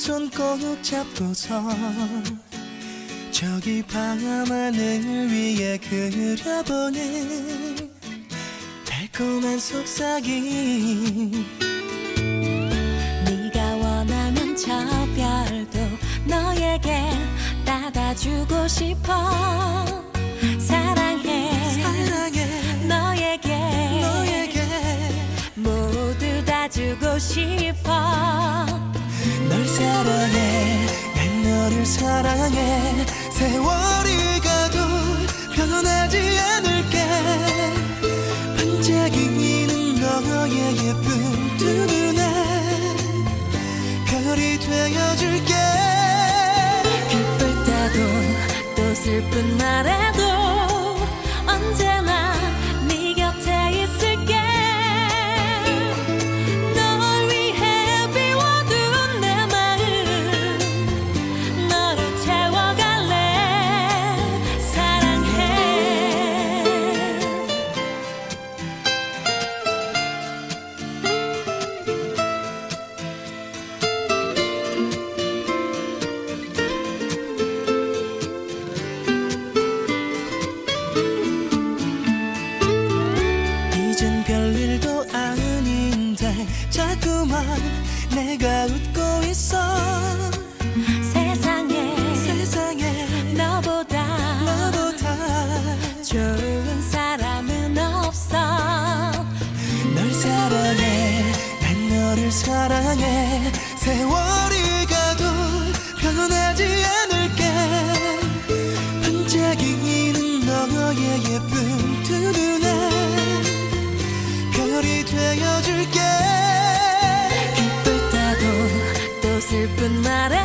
손 꼭 잡고서 저기 방아만을 위해 그려보는 달콤한 속삭임 네가 원하면 저 별도 너에게 따다주고 싶어. 사랑해. 사랑해. 너에게. 너에게. 모두 다 주고 싶어. 사랑해. 난 너를 사랑해. 세월이 가도 변하지 않을게. 반짝이는 너의 예쁜 두 눈에 별이 되어줄게. 기쁠 때도 또 슬픈 날에 going song. 슬픈 나라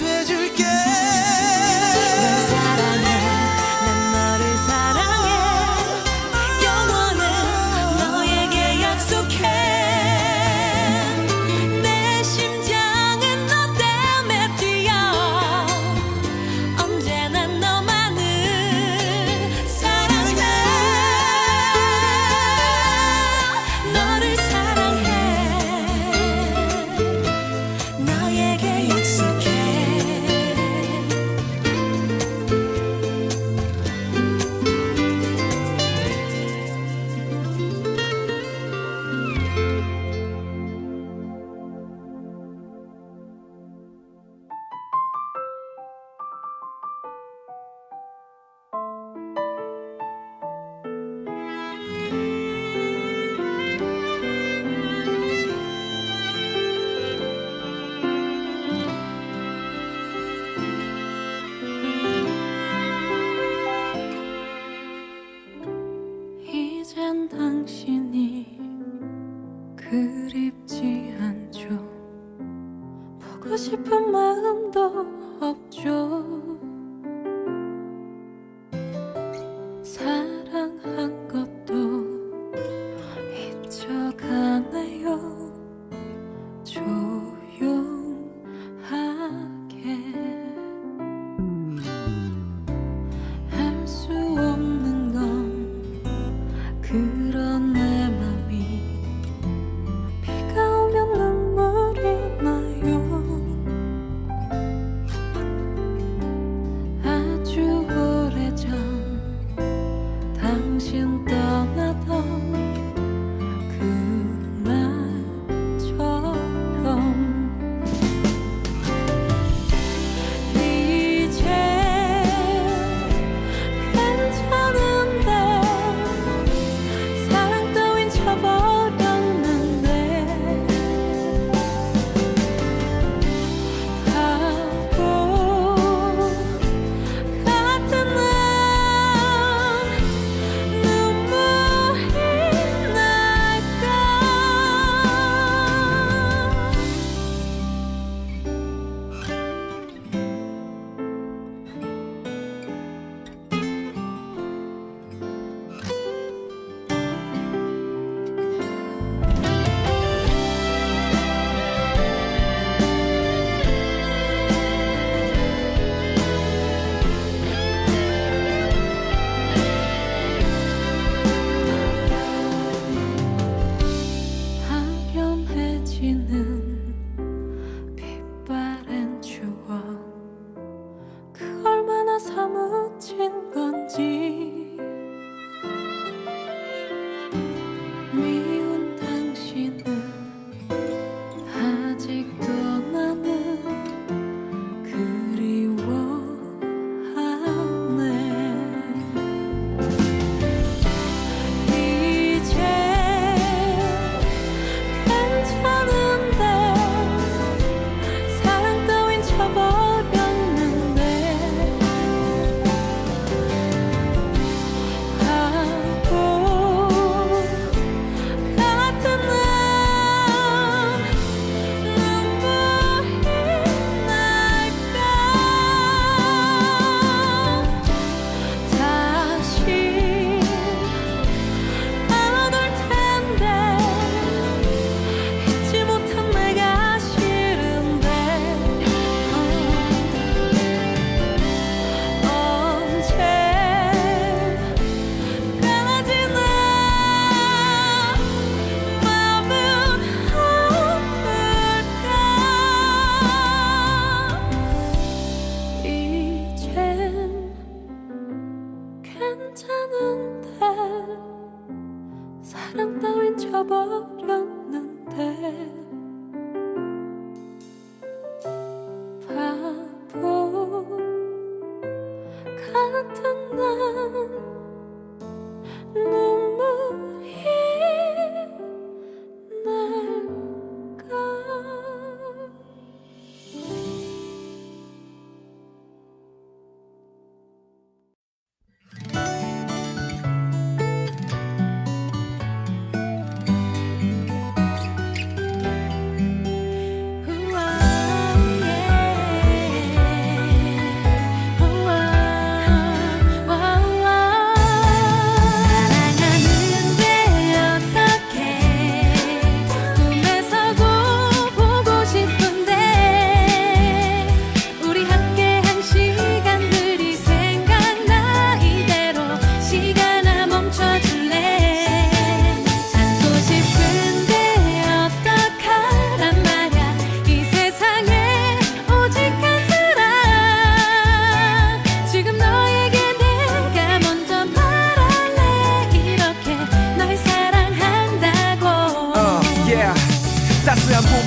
tu es Dieu.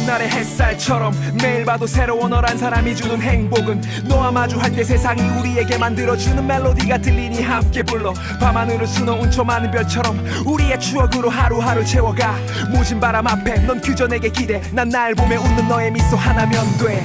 봄날의 햇살처럼 매일 봐도 새로운 너란 사람이 주는 행복은 너와 마주할 때 세상이 우리에게 만들어주는 멜로디가 들리니 함께 불러 밤하늘을 수놓은 저 많은 별처럼 우리의 추억으로 하루하루 채워가 모진 바람 앞에 넌 그저 내게 기대 난 날 보며 웃는 너의 미소 하나면 돼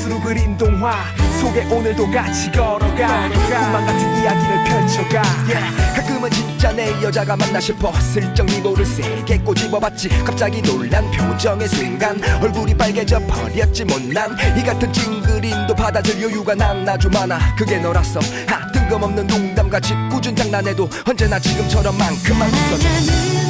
붓으로 그린 동화 속에 오늘도 같이 걸어가. 꿈만 같은 이야기를 펼쳐가. 가끔은 진짜 내 여자가 맞나 싶어 슬쩍 미모를 세게 꼬집어봤지. 갑자기 놀란 표정의 순간 얼굴이 빨개져 버렸지 못난. 이 같은 찡그림도 받아줄 여유가 난 아주 많아. 그게 너라서 아 뜬금없는 농담같이 꾸준 장난해도 언제나 지금처럼만큼만 웃어줘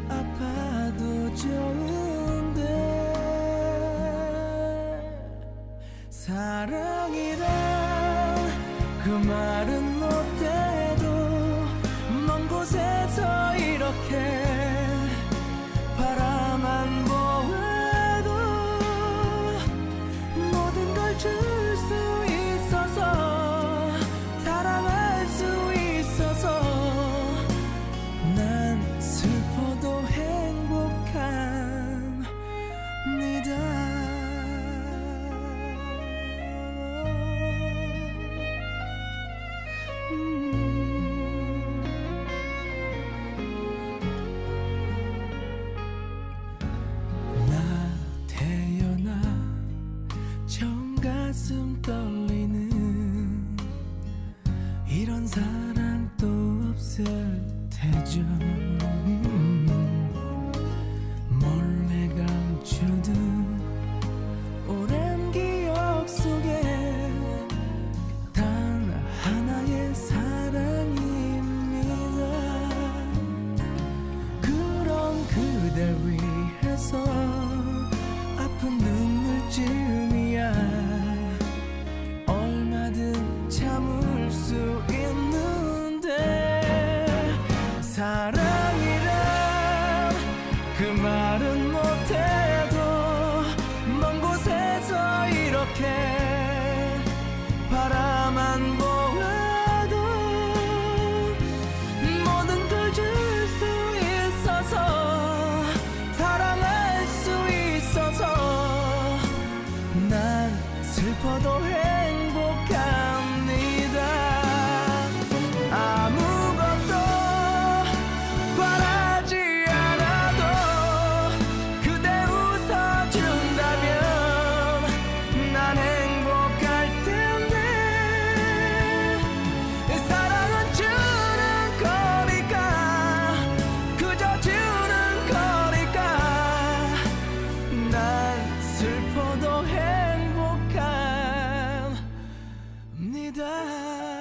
사랑이란 그 말은 너 세죠 ถ้ารั 你的爱